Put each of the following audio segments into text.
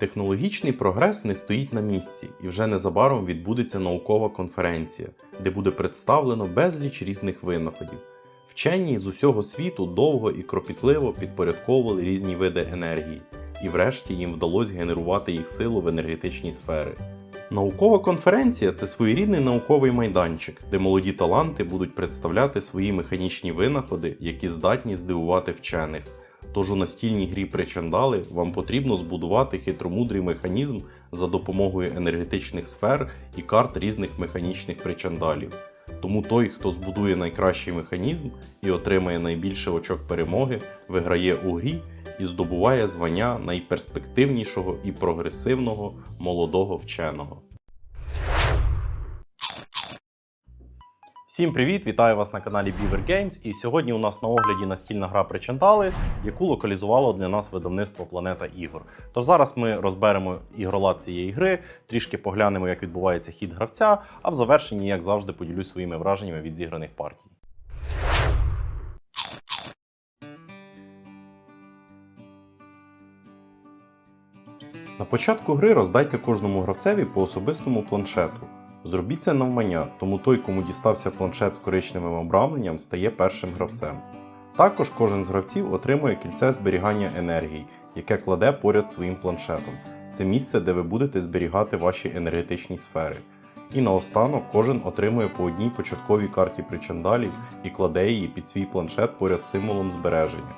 Технологічний прогрес не стоїть на місці, і вже незабаром відбудеться наукова конференція, де буде представлено безліч різних винаходів. Вчені з усього світу довго і кропітливо підпорядковували різні види енергії, і врешті їм вдалося генерувати їх силу в енергетичній сфері. Наукова конференція це своєрідний науковий майданчик, де молоді таланти будуть представляти свої механічні винаходи, які здатні здивувати вчених. Тож у настільній грі причандали вам потрібно збудувати хитромудрий механізм за допомогою енергетичних сфер і карт різних механічних причандалів. Тому той, хто збудує найкращий механізм і отримає найбільше очок перемоги, виграє у грі і здобуває звання найперспективнішого і прогресивного молодого вченого. Всім привіт! Вітаю вас на каналі Beaver Games. І сьогодні у нас на огляді настільна гра Причандали, яку локалізувало для нас видавництво Планета Ігор. Тож зараз ми розберемо ігролад цієї гри, трішки поглянемо, як відбувається хід гравця, а в завершенні, як завжди, поділюсь своїми враженнями від зіграних партій. На початку гри роздайте кожному гравцеві по особистому планшету. Зробіть це навмання, тому той, кому дістався планшет з коричневим обрамленням, стає першим гравцем. Також кожен з гравців отримує кільце зберігання енергії, яке кладе поряд своїм планшетом. Це місце, де ви будете зберігати ваші енергетичні сфери. І наостанок кожен отримує по одній початковій карті причандалів і кладе її під свій планшет поряд символом збереження.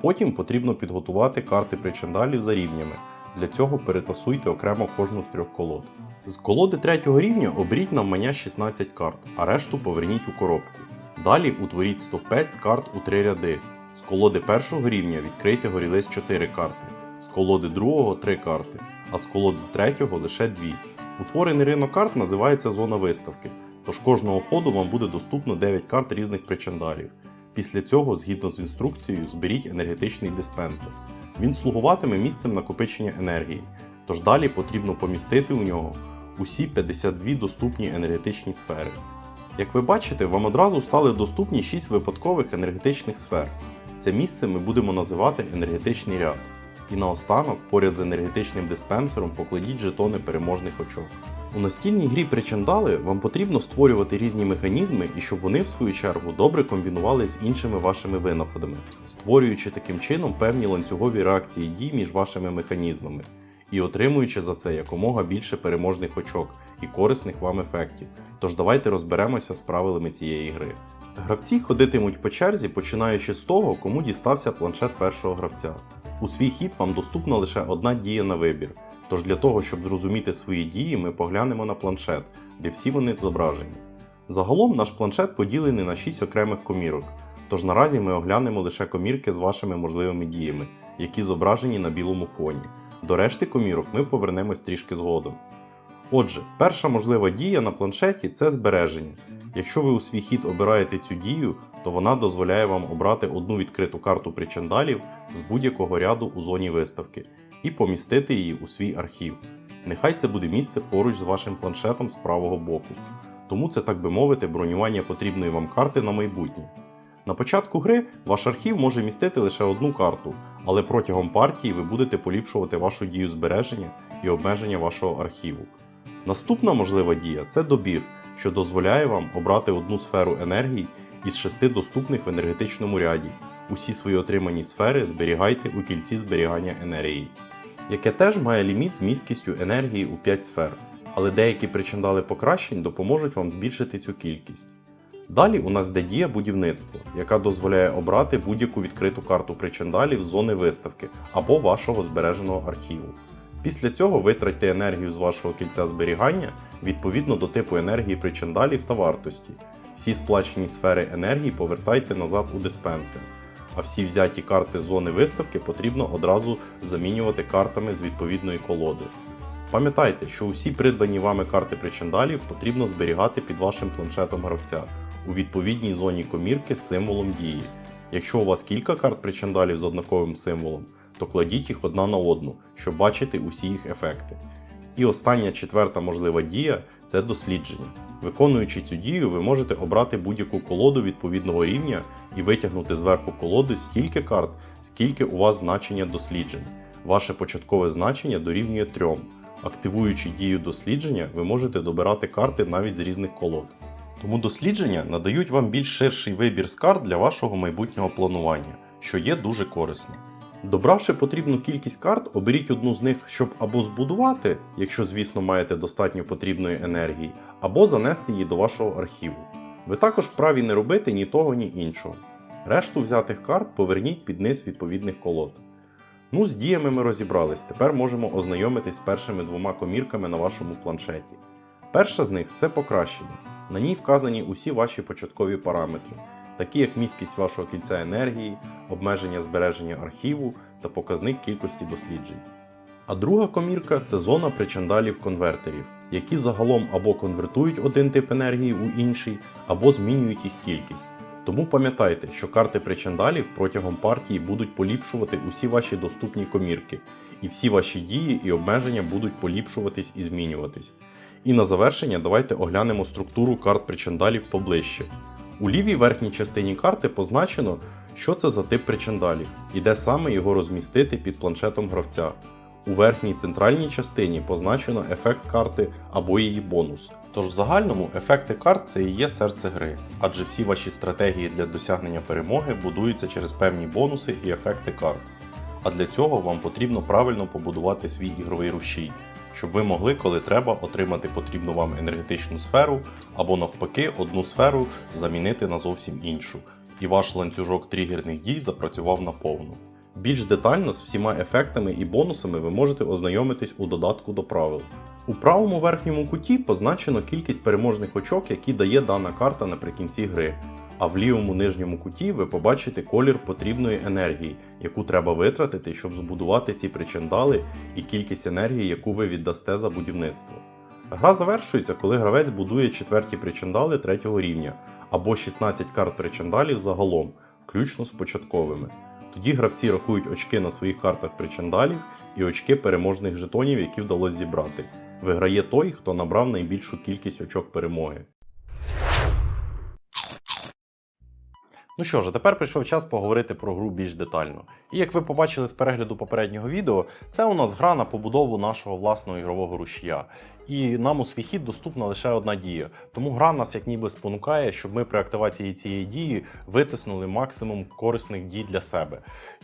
Потім потрібно підготувати карти причандалів за рівнями. Для цього перетасуйте окремо кожну з трьох колод. З колоди третього рівня оберіть навмання 16 карт, а решту поверніть у коробку. Далі утворіть стовпець карт у три ряди. З колоди першого рівня відкрийте горілиць 4 карти, з колоди другого 3 карти, а з колоди третього лише 2. Утворений ринок карт називається зона виставки, тож кожного ходу вам буде доступно 9 карт різних причандалів. Після цього, згідно з інструкцією, зберіть енергетичний диспенсер. Він слугуватиме місцем накопичення енергії, тож далі потрібно помістити у нього усі 52 доступні енергетичні сфери. Як ви бачите, вам одразу стали доступні 6 випадкових енергетичних сфер. Це місце ми будемо називати енергетичний ряд. І наостанок, поряд з енергетичним диспенсером, покладіть жетони переможних очок. У настільній грі причандали вам потрібно створювати різні механізми і щоб вони, в свою чергу, добре комбінували з іншими вашими винаходами, створюючи таким чином певні ланцюгові реакції дій між вашими механізмами і отримуючи за це якомога більше переможних очок і корисних вам ефектів. Тож давайте розберемося з правилами цієї гри. Гравці ходитимуть по черзі, починаючи з того, кому дістався планшет першого гравця. У свій хід вам доступна лише одна дія на вибір. Тож для того, щоб зрозуміти свої дії, ми поглянемо на планшет, де всі вони зображені. Загалом наш планшет поділений на 6 окремих комірок, тож наразі ми оглянемо лише комірки з вашими можливими діями, які зображені на білому фоні. До решти комірок ми повернемось трішки згодом. Отже, перша можлива дія на планшеті це збереження. Якщо ви у свій хід обираєте цю дію, то вона дозволяє вам обрати одну відкриту карту причандалів з будь-якого ряду у зоні виставки і помістити її у свій архів. Нехай це буде місце поруч з вашим планшетом з правого боку. Тому це, так би мовити, бронювання потрібної вам карти на майбутнє. На початку гри ваш архів може містити лише одну карту, але протягом партії ви будете поліпшувати вашу дію збереження і обмеження вашого архіву. Наступна можлива дія це добір, що дозволяє вам обрати одну сферу енергії із шести доступних в енергетичному ряді. Усі свої отримані сфери зберігайте у кільці зберігання енергії, яке теж має ліміт з місткістю енергії у 5 сфер, але деякі причиндали покращень допоможуть вам збільшити цю кількість. Далі у нас йде дія будівництво, яка дозволяє обрати будь-яку відкриту карту причиндалів зони виставки або вашого збереженого архіву. Після цього витратьте енергію з вашого кільця зберігання відповідно до типу енергії причиндалів та вартості. Всі сплачені сфери енергії повертайте назад у диспенсер, а всі взяті карти з зони виставки потрібно одразу замінювати картами з відповідної колоди. Пам'ятайте, що усі придбані вами карти причиндалів потрібно зберігати під вашим планшетом гравця у відповідній зоні комірки з символом дії. Якщо у вас кілька карт причиндалів з однаковим символом, то кладіть їх одна на одну, щоб бачити усі їх ефекти. І остання четверта можлива дія це дослідження. Виконуючи цю дію, ви можете обрати будь-яку колоду відповідного рівня і витягнути зверху колоди стільки карт, скільки у вас значення досліджень. ваше початкове значення дорівнює 3. Активуючи дію дослідження, ви можете добирати карти навіть з різних колод. Тому дослідження надають вам більш ширший вибір з карт для вашого майбутнього планування, що є дуже корисно. Добравши потрібну кількість карт, оберіть одну з них, щоб або збудувати, якщо, звісно, маєте достатньо потрібної енергії, або занести її до вашого архіву. Ви також вправі не робити ні того, ні іншого. Решту взятих карт поверніть під низ відповідних колод. Ну, з діями ми розібрались. Тепер можемо ознайомитись з першими двома комірками на вашому планшеті. Перша з них це покращення. На ній вказані усі ваші початкові параметри, такі як місткість вашого кільця енергії, обмеження збереження архіву та показник кількості досліджень. А друга комірка це зона причандалів конвертерів, які загалом або конвертують один тип енергії у інший, або змінюють їх кількість. Тому пам'ятайте, що карти причандалів протягом партії будуть поліпшувати усі ваші доступні комірки, і всі ваші дії і обмеження будуть поліпшуватись і змінюватись. І на завершення давайте оглянемо структуру карт причандалів поближче. У лівій верхній частині карти позначено, що це за тип причандалів і де саме його розмістити під планшетом гравця. У верхній центральній частині позначено ефект карти або її бонус. Тож в загальному ефекти карт це і є серце гри, адже всі ваші стратегії для досягнення перемоги будуються через певні бонуси і ефекти карт. А для цього вам потрібно правильно побудувати свій ігровий рушій, щоб ви могли, коли треба, отримати потрібну вам енергетичну сферу або навпаки одну сферу замінити на зовсім іншу, і ваш ланцюжок тригерних дій запрацював наповну. Більш детально з всіма ефектами і бонусами ви можете ознайомитись у додатку до правил. У правому верхньому куті позначено кількість переможних очок, які дає дана карта наприкінці гри. А в лівому нижньому куті ви побачите колір потрібної енергії, яку треба витратити, щоб збудувати ці причандали, і кількість енергії, яку ви віддасте за будівництво. Гра завершується, коли гравець будує четверті причандали третього рівня або 16 карт причандалів загалом, включно з початковими. Тоді гравці рахують очки на своїх картах причандалів і очки переможних жетонів, які вдалося зібрати. Виграє той, хто набрав найбільшу кількість очок перемоги. Ну що ж, тепер прийшов час поговорити про гру більш детально. І як ви побачили з перегляду попереднього відео, це у нас гра на побудову нашого власного ігрового рушія. І нам у свій хід доступна лише одна дія. Тому гра нас як ніби спонукає, щоб ми при активації цієї дії витиснули максимум корисних дій для себе.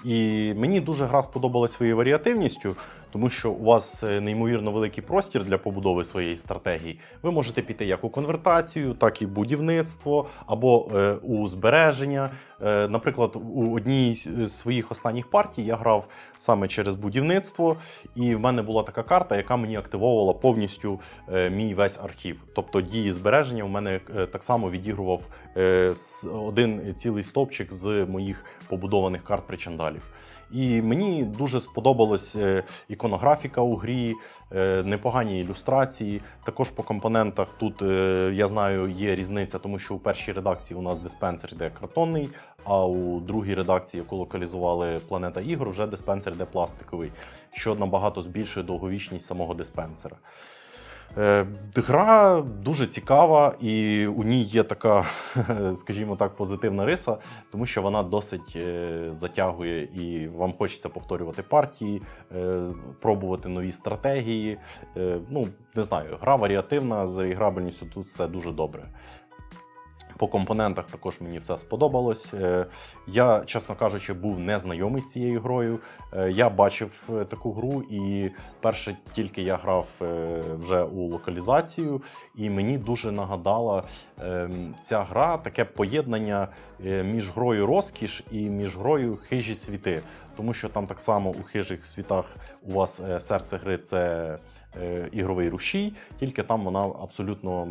І мені дуже гра сподобалась своєю варіативністю, тому що у вас е, неймовірно великий простір для побудови своєї стратегії. Ви можете піти як у конвертацію, так і будівництво або е, у збереження. Е, наприклад, у одній з своїх останніх партій я грав саме через будівництво, і в мене була така карта, яка мені активовувала повністю е, мій весь архів. Тобто дії збереження у мене е, так само відігрував е, один цілий стовпчик з моїх побудованих карт причандалів. І мені дуже сподобалась е, іконографіка у грі, е, непогані ілюстрації. Також по компонентах тут е, я знаю є різниця, тому що у першій редакції у нас диспенсер йде картонний, а у другій редакції, яку локалізували Планета ігор, вже диспенсер йде пластиковий, що набагато збільшує довговічність самого диспенсера. Е, Гра дуже цікава, і у ній є така, скажімо так, позитивна риса, тому що вона досить е, затягує і вам хочеться повторювати партії, е, пробувати нові стратегії. Ну, не знаю, гра варіативна, з іграбельністю тут все дуже добре. По компонентах також мені все сподобалось. Е, Я, чесно кажучи, був незнайомий з цією грою. Е, Я бачив е, таку гру, і перше тільки я грав вже у локалізацію, і мені дуже нагадала ем, ця гра таке поєднання між грою розкіш і між грою хижі світи. Тому що там так само у хижих світах у вас е, серце гри це е, ігровий рушій, тільки там вона абсолютно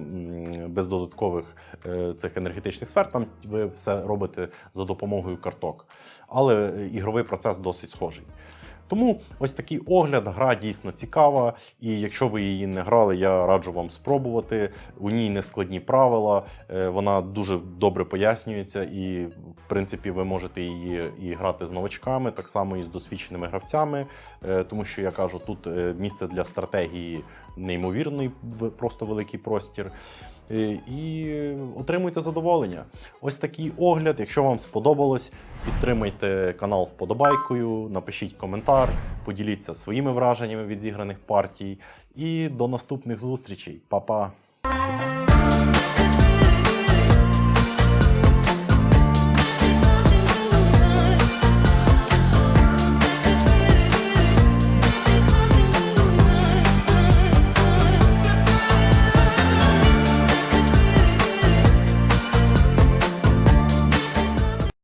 без додаткових е, цих енергетичних сфер. Там ви все робите за допомогою карток. Але ігровий процес досить схожий. Тому ось такий огляд, гра дійсно цікава, і якщо ви її не грали, я раджу вам спробувати. У ній не складні правила, е, вона дуже добре пояснюється, і в принципі ви можете її і грати з новачками, так само і з досвідченими гравцями. Е, Тому що я кажу, тут е, місце для стратегії неймовірний, просто великий простір. Е, і отримуйте задоволення. Ось такий огляд. Якщо вам сподобалось, підтримайте канал вподобайкою, напишіть коментар, поділіться своїми враженнями від зіграних партій. І до наступних зустрічей. Па-па!